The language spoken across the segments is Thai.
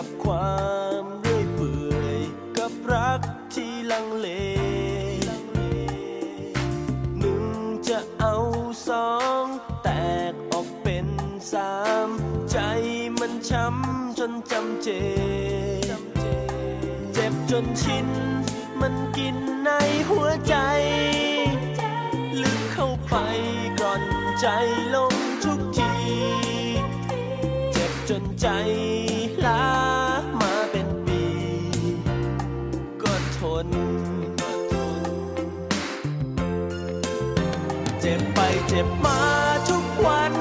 กับความเรื่อยเปื่อยกับรักที่ลังเลหนึ่งจะเอาสองแตกออกเป็นสามใจมันช้ำจนจำเจ เจ็บจนชิน มันกินในหัวใจ ลึกเข้าไปกร่อนใจลงทุกที เจ็บจนใจ จ็บไปเจ็บมาทุกวัน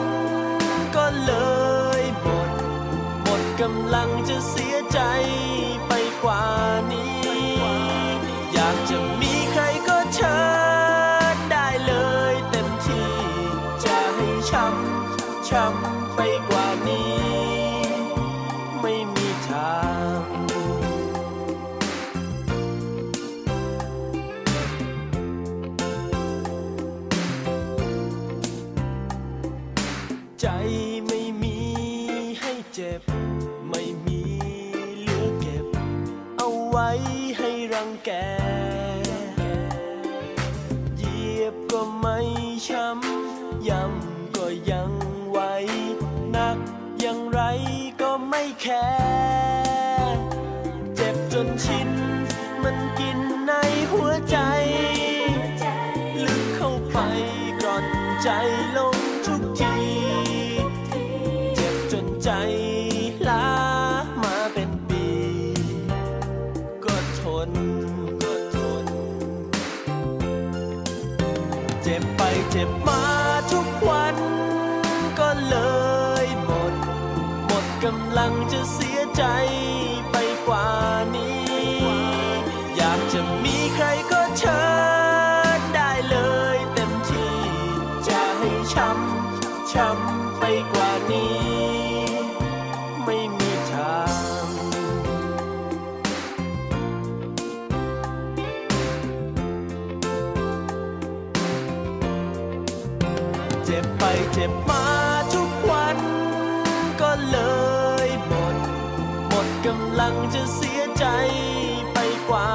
ก็เลยหมด หมดกำลังจะเสียใจไปกว่านี้ อยากจะมีใครก็เชิญได้เลยเต็มที่ จะให้ช้ำช้ำไปกว่านี้็บ ไม่มีเหลือเก็บ เอาไว้ให้รังแกเหยียบก็ไม่ช้ำย้ำก็ยังไหวหนักอย่างไรก็ไม่แคร์ เจ็บมาทุกวัน ก็เลยหมด หมดกำลังจะเสียใจไปกว่านี้ อยากจะมีใครก็เชิญได้เลยเต็มที่ จะให้ช้ำช้ำไปกว่านี้ เจ็บไปเจ็บมาทุกวัน ก็เลยหมด หมดกำลังจะเสียใจไปกว่า